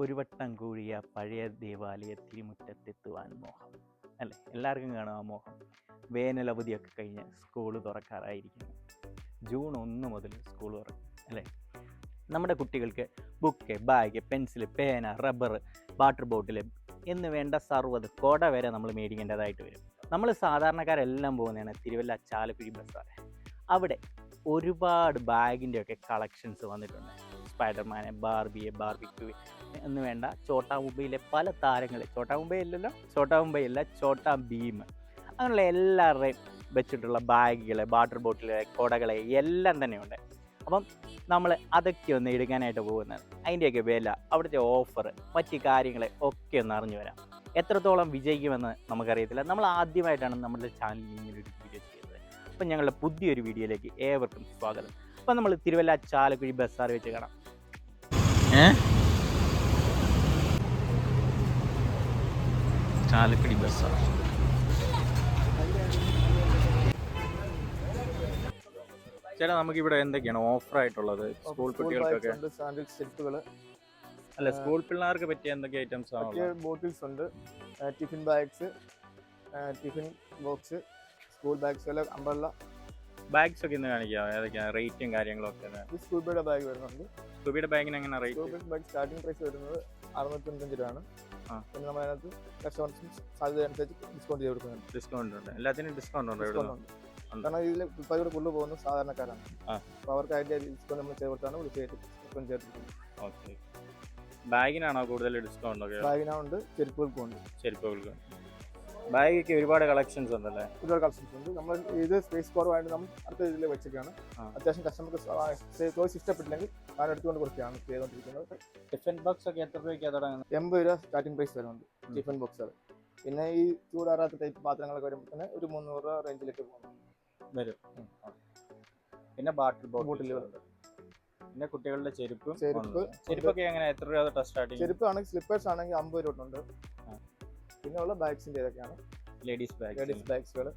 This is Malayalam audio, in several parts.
ഒരു വട്ടം കൂടിയ പഴയ ദേവാലയ തിരുമുറ്റത്തെത്തുവാൻ മോഹം. അല്ലേ? എല്ലാവർക്കും കാണും ആ മോഹം. വേനൽ അവധിയൊക്കെ കഴിഞ്ഞ് സ്കൂൾ തുറക്കാറായിരിക്കുന്നു. ജൂൺ ഒന്ന് മുതൽ സ്കൂൾ തുറക്കും. അല്ലേ? നമ്മുടെ കുട്ടികൾക്ക് ബുക്ക് ബാഗ് പെൻസിൽ പേന റബ്ബർ വാട്ടർ ബോട്ടിൽ എന്ന് വേണ്ട സർവത് കൊട വരെ നമ്മൾ മേടിക്കേണ്ടതായിട്ട് വരും. നമ്മൾ സാധാരണക്കാരെല്ലാം പോകുന്നതാണ് തിരുവല്ല ചാലക്കുഴി ബസ്സാർ അവിടെ ഒരുപാട് ബാഗിന്റെയൊക്കെ കളക്ഷൻസ് വന്നിട്ടുണ്ട്. സ്പൈഡർമാനെ ബാർബിയെ ബാർബിക്യൂ എന്ന് വേണ്ട. ചോട്ടാ മുംബൈയിലെ പല താരങ്ങൾ ചോട്ടാ മുംബൈ അല്ലല്ലോ ചോട്ടാ മുംബൈ അല്ല ചോട്ടാ ഭീം അങ്ങനെയുള്ള എല്ലാവരുടെയും വെച്ചിട്ടുള്ള ബാഗുകൾ വാട്ടർ ബോട്ടിലുകൾ കുടകളെ എല്ലാം തന്നെയുണ്ട്. അപ്പം നമ്മൾ അതൊക്കെ ഒന്ന് എടുക്കാനായിട്ട് പോകുന്നത്. അതിന്റെയൊക്കെ വില അവിടുത്തെ ഓഫർ മറ്റ് കാര്യങ്ങളെ ഒക്കെ ഒന്ന് അറിഞ്ഞു വരാം. എത്രത്തോളം വിജയിക്കുമെന്ന് നമുക്കറിയത്തില്ല. നമ്മൾ ആദ്യമായിട്ടാണ് നമ്മുടെ ചാനലിൽ ഇങ്ങനെ ഒരു വീഡിയോ ചെയ്യുന്നത്. അപ്പം ഞങ്ങളുടെ പുതിയൊരു വീഡിയോയിലേക്ക് ഏവർക്കും സ്വാഗതം. അപ്പം നമ്മൾ തിരുവല്ല ചാലക്കുഴി ബസ്സാർ വെച്ച് കാണാം. ചാലക്കുടി ബസ്സാർ ചേട്ടാ നമുക്ക് ഇവിടെ എന്തൊക്കെയാണ് ഓഫർ ആയിട്ടുള്ളത് സ്കൂൾ കുട്ടികൾക്കൊക്കെ? സാൻഡിൽ സെറ്റുകൾ അല്ല സ്കൂൾ പിള്ളേർക്ക് പറ്റിയ എന്തൊക്കെ ഐറ്റംസ് ആണ് ബോട്ടിൽസ് ഉണ്ട്. Tiffin bags tiffin box school bags അല്ല അമ്പള്ള ബാഗ്സ് ഒക്കെ ഇന്ന് കാണിക്കാം. ഏതൊക്കെയാണ് റേറ്റും കാര്യങ്ങളും ഒക്കെ സ്കൂബിയുടെ ബാഗ് വരുന്നുണ്ട്. സ്കൂബിയുടെ ബാഗിന് എങ്ങനെ rate Scooby bag starting price വരുന്നത് അറുന്നൂറ്റഞ്ച് രൂപയാണ്. പിന്നെ നമ്മൾ അതിനകത്ത് കസ്റ്റമേഴ്സിന് സാധ്യത അനുസരിച്ച് ഡിസ്കൗണ്ട് ചെയ്ത് കൊടുക്കുന്നുണ്ട് ഡിസ്കൗണ്ട് ഉണ്ട്. എല്ലാത്തിനും ഡിസ്കൗണ്ട് ഉണ്ട് ഡിസ്കൗണ്ട് ഉണ്ട്. ഉണ്ട്. കാരണം ഇതിൽ ഇപ്പോൾ പോകുന്നത് സാധാരണക്കാരാണ്. അപ്പോൾ അവർക്ക് അതിന്റെ ഡിസ്കൗണ്ട് നമ്മൾ ചെയ്ത് കൊടുത്താണ് വിളിച്ചായിട്ട് ഡിസ്കൗണ്ട് ഓക്കെ ബാഗിനാണോ കൂടുതൽ ഡിസ്കൗണ്ട് ബാഗിനുണ്ട് ചെരുപ്പുകൾക്കും ഉണ്ട്. ചെരുപ്പുകൾക്ക്. ബാഗൊക്കെ ഒരുപാട് കളക്ഷൻസ് ഉണ്ട് അല്ലേ ഒരുപാട് കളക്ഷൻസ് ഉണ്ട്. നമ്മൾ ഇത് സ്പേസ് കുറവായിട്ട് നമ്മൾ അടുത്ത ഇതിൽ വെച്ചിട്ടാണ്. അത്യാവശ്യം കസ്റ്റമർക്ക് ചോയ്സ് ഇഷ്ടപ്പെട്ടില്ലെങ്കിൽ ഞാൻ എടുത്തുകൊണ്ട് കൊടുക്കുകയാണ് ചെയ്തുകൊണ്ടിരിക്കുന്നത്. ടിഫിൻ ബോക്സ് ഒക്കെ എത്ര രൂപയ്ക്കാണ് തുടങ്ങുന്നത് എൺപത് രൂപ സ്റ്റാർട്ടിംഗ് പ്രൈസ് വരുന്നുണ്ട് ടിഫൻ ബോക്സുകൾ പിന്നെ ഈ ചൂടാറാത്ത ടൈപ്പ് പാത്രങ്ങളൊക്കെ വരുമ്പോൾ തന്നെ ഒരു മുന്നൂറ് രൂപ റേഞ്ചിലേക്ക് പോകുന്നു വരും. പിന്നെ ബാട്ടിൽ ബോട്ടിൽ ബോട്ടിലുകളുണ്ട് പിന്നെ കുട്ടികളുടെ ചെരുപ്പ് ചെരുപ്പ് ഉണ്ട്. ചെരുപ്പൊക്കെ എങ്ങനെ എത്ര രൂപ ടെസ്റ്റ് സ്റ്റാർട്ടിങ് ചെരുപ്പ് ആണെങ്കിൽ സ്ലിപ്പേഴ്സ് ആണെങ്കിൽ അമ്പത് രൂപ ഉണ്ട്. പിന്നെ ഉള്ള ബാഗ്സിന്റെ ഇതൊക്കെയാണ് ലേഡീസ് ബാഗ് ലേഡീസ് ബാഗ്സുകൾ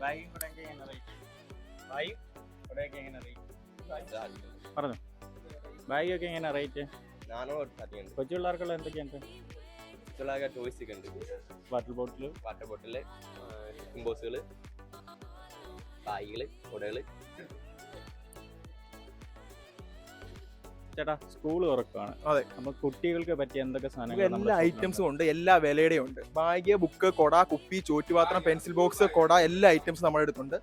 ബാഗും കൂടെ എങ്ങനെ റേറ്റ് ബാഗ് കൂടെയൊക്കെ എങ്ങനെ റേറ്റ് പറഞ്ഞു. ബാഗൊക്കെ എങ്ങനെ റേറ്റ് കൊച്ചു പിള്ളേർക്കുള്ള എന്തൊക്കെയുണ്ട്? ചുള്ളാക ടോയ്സ് ഒക്കെ ഉണ്ട്. വാട്ടർ ബോട്ടിൽ വാട്ടർ ബോട്ടിൽ ഇമ്പോസുകൾ ബാഗുകൾ കുടകൾ. ചേട്ടാ സ്കൂൾ തുറക്കുകയാണ് അതെ. അപ്പൊ കുട്ടികൾക്ക് പറ്റിയ എന്തൊക്കെ സാധനങ്ങൾ എല്ലാ ഐറ്റംസും ഉണ്ട് എല്ലാ വിലയുടെയും ഉണ്ട്. ബാഗ് ബുക്ക് കൊട കുപ്പി ചോറ്റുപാത്രം പെൻസിൽ ബോക്സ് കൊട എല്ലാ ഐറ്റംസും നമ്മുടെ അടുത്തുണ്ട്.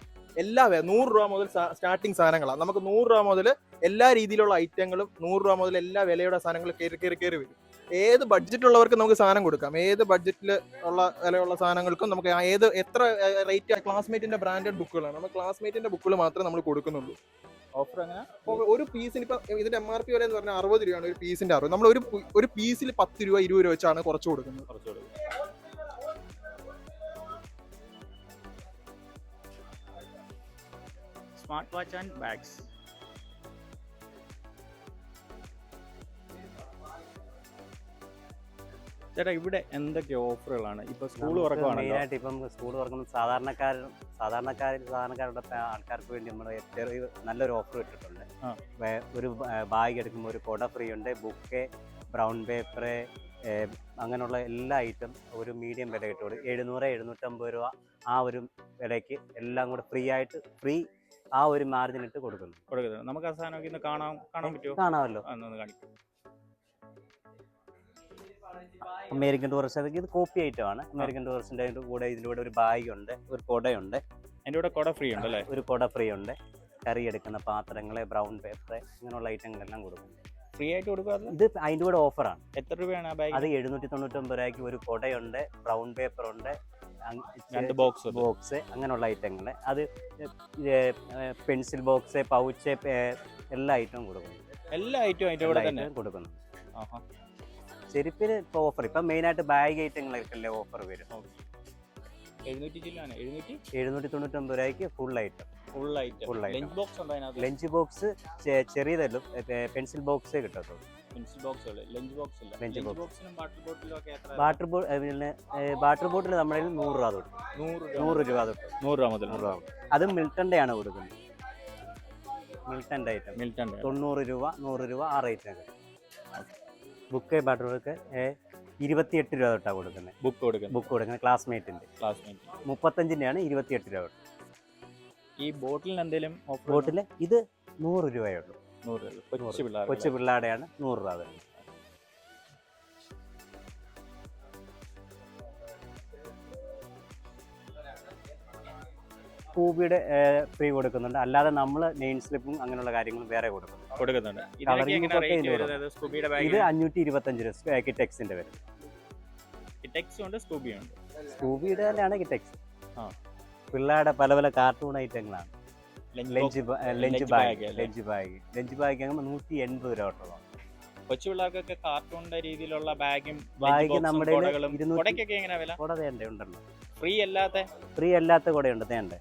എല്ലാ നൂറ് രൂപ മുതൽ സ്റ്റാർട്ടിങ് സാധനങ്ങളാണ് നമുക്ക് നൂറ് രൂപ മുതൽ എല്ലാ രീതിയിലുള്ള ഐറ്റങ്ങളും നൂറ് രൂപ മുതൽ എല്ലാ വിലയുടെ സാധനങ്ങളും കയറി കയറി കയറി വരും. ഏത് ബഡ്ജറ്റുള്ളവർക്ക് നമുക്ക് സാധനം കൊടുക്കാം? ഏത് ബഡ്ജറ്റിൽ ഉള്ള വിലയുള്ള സാധനങ്ങൾക്കും നമുക്ക് ഏത് എത്ര റേറ്റ് ക്ലാസ്മേറ്റിന്റെ ബ്രാൻഡഡ് ബുക്കുകളാണ് നമ്മൾ ക്ലാസ്മേറ്റിന്റെ ബുക്കുകൾ മാത്രമേ നമ്മൾ കൊടുക്കുന്നുള്ളൂ. ഓഫർ അങ്ങനെ? ഒരു പീസിന് ഇപ്പൊ ഇതിന്റെ എം ആർ പി വില എന്ന് പറഞ്ഞാൽ അറുപത് രൂപയാണ്. ഒരു പീസിന്റെ അറുപത്. നമ്മൾ ഒരു ഒരു പീസിൽ പത്ത് രൂപ ഇരുപത് രൂപ വെച്ചാണ് കുറച്ച് കൊടുക്കുന്നത്. സ്മാർട്ട് വാച്ച് ആൻഡ് ബാഗ്സ് ചേട്ടാ ഇവിടെ എന്തൊക്കെ ഓഫറുകളാണ്? ഇപ്പൊ സ്കൂൾ മെയിനായിട്ട് ഇപ്പം സ്കൂൾ തുറക്കുന്ന സാധാരണക്കാർ സാധാരണക്കാരിൽ സാധാരണക്കാരുടെ ആൾക്കാർക്ക് വേണ്ടി നമ്മൾ ചെറിയ നല്ലൊരു ഓഫർ ഇട്ടിട്ടുണ്ട്. ഒരു ബാഗ് എടുക്കുമ്പോൾ ഒരു കൊട ഫ്രീ ഉണ്ട് ബുക്ക് ബ്രൗൺ പേപ്പർ അങ്ങനെയുള്ള എല്ലാ ഐറ്റം ഒരു മീഡിയം വില കിട്ടും. എഴുന്നൂറ് എഴുന്നൂറ്റമ്പത് രൂപ ആ ഒരു വിലയ്ക്ക് എല്ലാം കൂടെ ഫ്രീ ആയിട്ട് ഫ്രീ ആ ഒരു മാർജിൻ ഇട്ട് കൊടുക്കുന്നു. കൊടുക്കുന്നു നമുക്ക് ആ സാധനം കാണാൻ കാണാൻ പറ്റുമോ? കാണാമല്ലോ. കാണിക്കും. അമേരിക്കൻ ടൂറിസ്റ്റ് ഇത് കോപ്പി ഐറ്റമാണ് അമേരിക്കൻ ടൂറിസ്റ്റിന്റെ കൂടെ ഇതിലൂടെ ഒരു ബാഗ് ഉണ്ട് ഒരു കൊടയുണ്ട്. അതിന്റെ കൂടെ കുട ഫ്രീ ഉണ്ട് അല്ലേ ഒരു കുട ഫ്രീ ഉണ്ട്. കറി എടുക്കുന്ന പാത്രങ്ങൾ ബ്രൗൺ പേപ്പർ ഇങ്ങനെയുള്ള ഐറ്റങ്ങളെല്ലാം കൊടുക്കും. ഫ്രീ ആയിട്ട് കൊടുക്കുക ഇത് അതിന്റെ കൂടെ ഓഫറാണ് എത്ര രൂപയാണ് ആ അത് എഴുന്നൂറ്റി തൊണ്ണൂറ്റൊമ്പത് രൂപയ്ക്ക് ഒരു കുടയുണ്ട് ബ്രൗൺ പേപ്പർ ഉണ്ട് രണ്ട് ബോക്സ് ബോക്സ് അങ്ങനെയുള്ള ഐറ്റങ്ങൾ അത് പെൻസിൽ ബോക്സ് പൗച്ച് എല്ലാ ഐറ്റവും കൊടുക്കുന്നു എല്ലാ ഐറ്റവും അതിന്റെ കൂടെ തന്നെ? കൊടുക്കുന്നു. ചെരുപ്പിന് ഇപ്പോൾ ഓഫർ ഇപ്പം മെയിനായിട്ട് ബാഗ് ഐറ്റങ്ങളൊക്കെ ഓഫർ വരും. എഴുന്നൂറ്റി തൊണ്ണൂറ്റൊമ്പത് രൂപയ്ക്ക് full item full item lunch box ചെറിയതല്ലോ അതിനകത്ത്? ലഞ്ച് ബോക്സ് ചെറിയതല്ലും പെൻസിൽ ബോക്സേ കിട്ടത്തുള്ളൂ. വാട്ടർ വാട്ടർ ബോട്ടിൽ നമ്മളിൽ നൂറ് രൂപ തൊട്ട്. നൂറ് രൂപ. തൊട്ട്. നൂറ് രൂപ മുതൽ. നൂറ് രൂപ അത് മിൽട്ടന്റെയാണ് കൊടുക്കുന്നത്. മിൽട്ടന്റെ ഐറ്റം മിൽട്ടൺ തൊണ്ണൂറ് രൂപ നൂറ് രൂപ ആ റേറ്റിനൊക്കെ ബുക്ക് ബാറ്ററികൾക്ക് ഇരുപത്തിയെട്ട് രൂപ തൊട്ടാണ് കൊടുക്കുന്നത് ബുക്ക് കൊടുക്കുന്നത് ബുക്ക് കൊടുക്കുന്നത് ക്ലാസ്മേറ്റിന്റെ ക്ലാസ്മേറ്റ് മുപ്പത്തഞ്ചിന്റെയാണ് ഇരുപത്തിയെട്ട് രൂപ തൊട്ട്. ഈ ബോട്ടിലിന് എന്തെങ്കിലും ബോട്ടിൽ ഇത് നൂറ് രൂപയുള്ളൂ നൂറ് രൂപ. കൊച്ചു നൂറ്. പിള്ളേർ കൊച്ചു പിള്ളേരുടെയാണ് നൂറ് രൂപ വരുന്നത്. കൂബിയുടെ ഫ്രീ കൊടുക്കുന്നുണ്ട്. അല്ലാതെ നമ്മൾ നെയിൻ സ്ലിപ്പും അങ്ങനെയുള്ള കാര്യങ്ങളും വേറെ കൊടുക്കുന്നു കൊടുക്കുന്നുണ്ട്. ഇതിനൊക്കെ ഒക്കെ റേറ്റ് വരുന്നത്? സ്കൂബിയുടെ ഇത് ബാഗ് അഞ്ഞൂറ്റി ഇരുപത്തഞ്ച് രൂപ കിറ്റെക്സിന്റെ വരും. ടെക്സും ഉണ്ട് സ്കൂബിയും ഉണ്ട്. സ്കൂബിയുടെ തന്നെയാണ് കിറ്റെക്സ്. ആ. പിള്ളേരുടെ പല പല cartoon ഐറ്റങ്ങളാണ് lunch lunch bag lunch bag lunch bag ആകുമ്പോൾ നൂറ്റി എൺപത് രൂപ തൊട്ടുള്ളതാണ് കൊച്ചു പിള്ളേർക്കൊക്കെ കാർട്ടൂണിന്റെ രീതിയിലുള്ള ബാഗും ബാഗ് നമ്മുടെ കയ്യിൽ കൊടകളും. എങ്ങനെ വില? കൂടെ ഉണ്ടല്ലോ. ഫ്രീ അല്ലാത്ത? ഫ്രീ അല്ലാത്ത കൊടയുണ്ട് വേണ്ടേ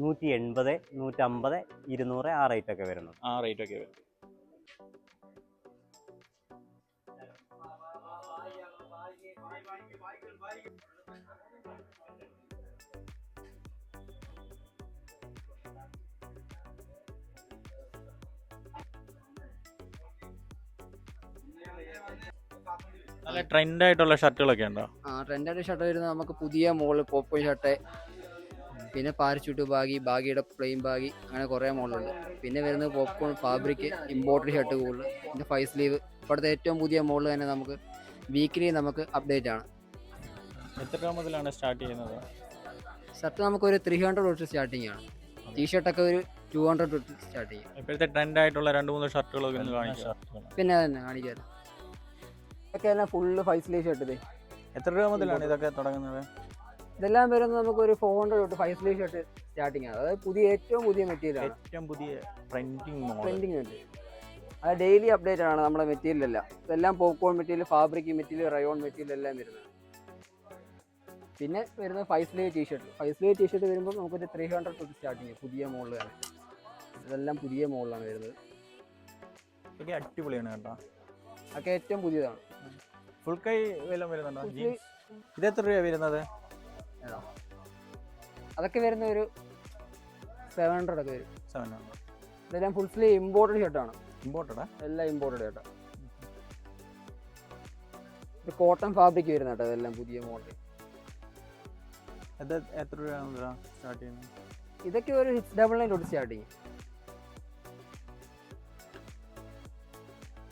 നൂറ്റി എൺപത് നൂറ്റമ്പത് ഇരുന്നൂറ് ആ റേറ്റ് ഒക്കെ വരുന്നത്. ആ റേറ്റ് ഒക്കെ വരും. നല്ല ട്രെൻഡ് ആയിട്ടുള്ള ഷർട്ടുകളൊക്കെ ഉണ്ടോ? ആ ട്രെൻഡായിട്ട് ഷർട്ട് വരുന്നത് നമുക്ക് പുതിയ മോൾ പോപ്പ് ഷർട്ട് പിന്നെ പാരച്യൂട്ട് ബാഗി ബാഗിയുടെ പ്ലെയിൻ ബാഗി അങ്ങനെ കുറേ മോഡലുണ്ട്. പിന്നെ വരുന്നത് പോപ്കോൺ ഫാബ്രിക് ഇമ്പോർട്ടഡ് ഷർട്ട് കൂടുതൽ. പിന്നെ ഫൈവ് സ്ലീവ് ഇപ്പോഴത്തെ ഏറ്റവും പുതിയ മോഡൽ തന്നെ നമുക്ക് വീക്കിലി നമുക്ക് അപ്ഡേറ്റ് ആണ്. എത്ര രൂപ മുതലാണ് സ്റ്റാർട്ട് ചെയ്യുന്നത്? ഷർട്ട് നമുക്കൊരു ത്രീ ഹൺഡ്രഡ് തൊട്ട് സ്റ്റാർട്ടിങ് ആണ്. ടീ ഷർട്ടൊക്കെ ഒരു ടു ഹൺഡ്രഡ് തൊട്ട് സ്റ്റാർട്ട് ചെയ്യും. ഇപ്പോഴത്തെ ട്രെൻഡ് ആയിട്ടുള്ള രണ്ട് മൂന്ന് ഷർട്ടുകളൊക്കെ ഒന്ന് കാണിക്കാം. പിന്നെ തന്നെ കാണിക്കാം. ഇതൊക്കെ എല്ലാം ഫുള്ള് ഫൈവ് സ്ലീവ് ഷർട്ട് എത്ര രൂപ മുതലാണ് ഇതൊക്കെ തുടങ്ങുന്നത്? ഇതെല്ലാം വരുന്നത് നമുക്ക് ഒരു ഫോർ ഹൺഡ്രഡ് തൊട്ട് ഫൈവ് സ്ലീവ് ഷർട്ട് സ്റ്റാർട്ടിങ് ആണ്. അതായത് പുതിയ ഏറ്റവും പുതിയ മെറ്റീരിയൽ ആണ്. ഏറ്റവും പുതിയ ട്രെൻഡിങ് ട്രെൻഡിങ് ഉണ്ട് അത് ഡെയിലി അപ്ഡേറ്റ് ആണ് നമ്മുടെ മെറ്റീരിയൽ എല്ലാം. ഇതെല്ലാം popcorn material fabric material rayon material എല്ലാം വരുന്നത്. പിന്നെ വരുന്നത് five sleeve T-shirt five sleeve T-shirt വരുമ്പോൾ നമുക്കൊരു ത്രീ ഹൺഡ്രഡ് തൊട്ട് സ്റ്റാർട്ടിങ് പുതിയ മോഡലാണ് ഇതെല്ലാം പുതിയ മോഡലാണ് വരുന്നത്. ഇതൊക്കെ അടിപൊളിയാണ് കേട്ടോ. അതൊക്കെ ഏറ്റവും പുതിയതാണ്. ഫുൾ കൈ വരുന്നുണ്ടോ? ഇത് എത്ര രൂപയാണ് വരുന്നത്? അതൊക്കെ വരുന്ന ഒരു സെവൻ ഹൺഡ്രഡ് ഒക്കെ വരും. സെവൻ ഇതെല്ലാം ഫുൾ സ്ലീവ് ഇമ്പോർട്ടഡ് ഷർട്ടാണ് ഇമ്പോർട്ടഡാ എല്ലാം ഇമ്പോർട്ടഡ് ഷർട്ടാണ് ഇത് കോട്ടൺ ഫാബ്രിക് വരുന്ന കേട്ടോ ഇതെല്ലാം പുതിയ മോഡൽ എത്ര സ്റ്റാർട്ട് ചെയ്യുന്നത്? ഇതൊക്കെ ഒരു സിക്സ് ഡബിൾ നയൻ തൊട്ട് സ്റ്റാർട്ട് ചെയ്യും.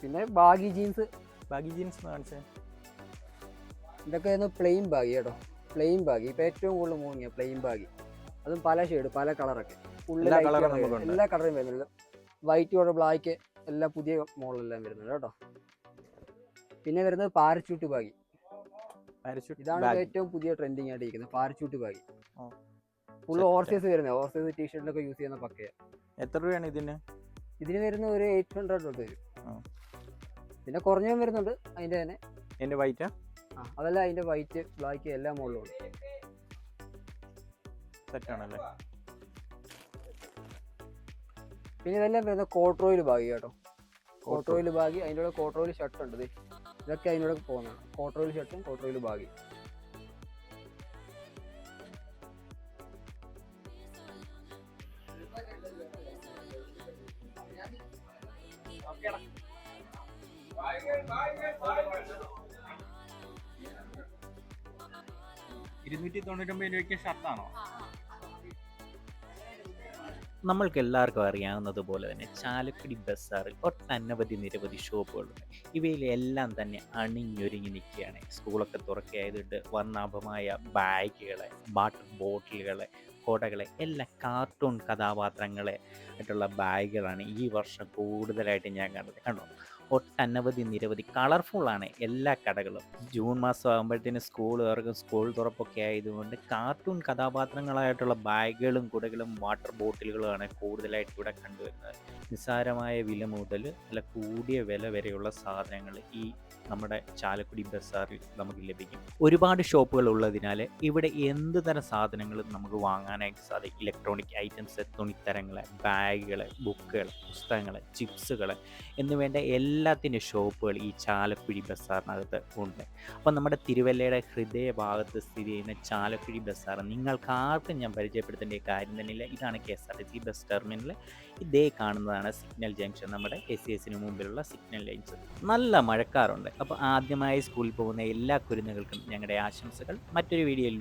പിന്നെ ബാഗി ജീൻസ് ബാഗി ജീൻസ് കാണിച്ചേ. ഇതൊക്കെ പ്ലെയിൻ ബാഗി കേട്ടോ. പ്ലെയിൻ ബാഗ് ഇപ്പം ഏറ്റവും കൂടുതൽ മൂങ്ങിയ പ്ലെയിൻ ബാഗ് അതും പല ഷെയ്ഡ് പല കളറൊക്കെ എല്ലാ കളറും വരുന്നുണ്ട്. വൈറ്റ് കളർ ബ്ലാക്ക് എല്ലാ പുതിയ മോഡലെല്ലാം വരുന്നുണ്ട് കേട്ടോ. പിന്നെ വരുന്നത് പാരച്യൂട്ട് ബാഗി ഇതാണ് ഏറ്റവും പുതിയ ട്രെൻഡിങ് ആയിട്ട് ഇരിക്കുന്നത് പാരച്യൂട്ട് ബാഗി. ഫുൾ ഓർസേസ് വരുന്നത്. ഓർസേസ് ടീഷർട്ടിലൊക്കെ യൂസ് ചെയ്യുന്ന പക്കയ. എത്ര രൂപയാണ് ഇതിന്? ഇതിന് വരുന്ന ഒരു എയ്റ്റ് ഹൺഡ്രഡ് തൊട്ട് വരും. പിന്നെ കുറഞ്ഞതും വരുന്നുണ്ട്. അതിന്റെ തന്നെ. എന്റെ വൈറ്റാ അതല്ല അതിന്റെ വൈറ്റ് ബ്ലാക്ക് എല്ലാം മുകളിലും ഉണ്ട് സെറ്റ് ആണല്ലേ പിന്നെ ഇതെല്ലാം വരുന്ന കോട്രോയിൽ ബാഗ് കേട്ടോ. കോട്രോയിൽ ബാഗ് അതിന്റെ കൂടെ കോട്രോയിൽ ഷർട്ട് ഉണ്ട്. ഇതൊക്കെ അതിന്റെ കൂടെ പോകുന്നതാണ് കോട്രോയിൽ ഷർട്ടും കോട്രോയിൽ ബാഗി. ഇരുന്നൂറ്റി തൊണ്ണൂറ്റൊമ്പത് രൂപയ്ക്ക് ഷർട്ടാണോ നമ്മൾക്ക് എല്ലാവർക്കും അറിയാവുന്നത് പോലെ തന്നെ ചാലക്കുടി ബസ്സാറിൽ ഒട്ടനവധി നിരവധി ഷോപ്പുകളുണ്ട്. ഇവയിലെല്ലാം തന്നെ അണിഞ്ഞൊരുങ്ങി നിൽക്കുകയാണ്. സ്കൂളൊക്കെ തുറക്കുകയായതുകൊണ്ട് വർണാഭമായ ബാഗുകളെ വാട്ടർ ബോട്ടിലുകളെ കൊടകളെ എല്ലാ കാർട്ടൂൺ കഥാപാത്രങ്ങളെ ആയിട്ടുള്ള ബാഗുകളാണ് ഈ വർഷം കൂടുതലായിട്ട് ഞാൻ കണ്ടത്. കണ്ടോ? ഒട്ടനവധി നിരവധി കളർഫുള്ളാണ് എല്ലാ കടകളും. ജൂൺ മാസം ആകുമ്പോഴത്തേന് സ്കൂൾ തുറക്കും സ്കൂൾ തുറപ്പൊക്കെ ആയതുകൊണ്ട് കാർട്ടൂൺ കഥാപാത്രങ്ങളായിട്ടുള്ള ബാഗുകളും കുടകളും വാട്ടർ ബോട്ടിലുകളുമാണ് കൂടുതലായിട്ട് ഇവിടെ കണ്ടുവരുന്നത്. നിസ്സാരമായ വില മുതൽ അല്ല കൂടിയ വില വരെയുള്ള സാധനങ്ങൾ ഈ നമ്മുടെ ചാലക്കുടി ബസാറിൽ നമുക്ക് ലഭിക്കും. ഒരുപാട് ഷോപ്പുകൾ ഉള്ളതിനാൽ ഇവിടെ എന്ത് തരം സാധനങ്ങളും നമുക്ക് വാങ്ങാനായിട്ട് സാധിക്കും ഇലക്ട്രോണിക് ഐറ്റംസ് തുണിത്തരങ്ങൾ ബാഗുകൾ ബുക്കുകൾ പുസ്തകങ്ങൾ ചിപ്സുകൾ എന്നുവേണ്ട എല്ലാത്തിന്റെ ഷോപ്പുകൾ ഈ ചാലക്കുഴി ബസാറിനകത്ത് ഉണ്ട്. അപ്പോൾ നമ്മുടെ തിരുവല്ലയുടെ ഹൃദയഭാഗത്ത് സ്ഥിതി ചെയ്യുന്ന ചാലക്കുഴി ബസാർ നിങ്ങൾക്ക് ആർക്കും ഞാൻ പരിചയപ്പെടുത്തേണ്ട കാര്യം തന്നെയില്ല. ഇതാണ് K S R T C bus terminal. ഇതേ കാണുന്നതാണ് സിഗ്നൽ ജംഗ്ഷൻ. നമ്മുടെ എസ് സി എസിന് മുമ്പിലുള്ള സിഗ്നൽ ജംഗ്ഷൻ നല്ല മഴക്കാറുണ്ട്. അപ്പോൾ ആദ്യമായി സ്കൂളിൽ പോകുന്ന എല്ലാ കുരുന്നുകൾക്കും ഞങ്ങളുടെ ആശംസകൾ. മറ്റൊരു വീഡിയോയിൽ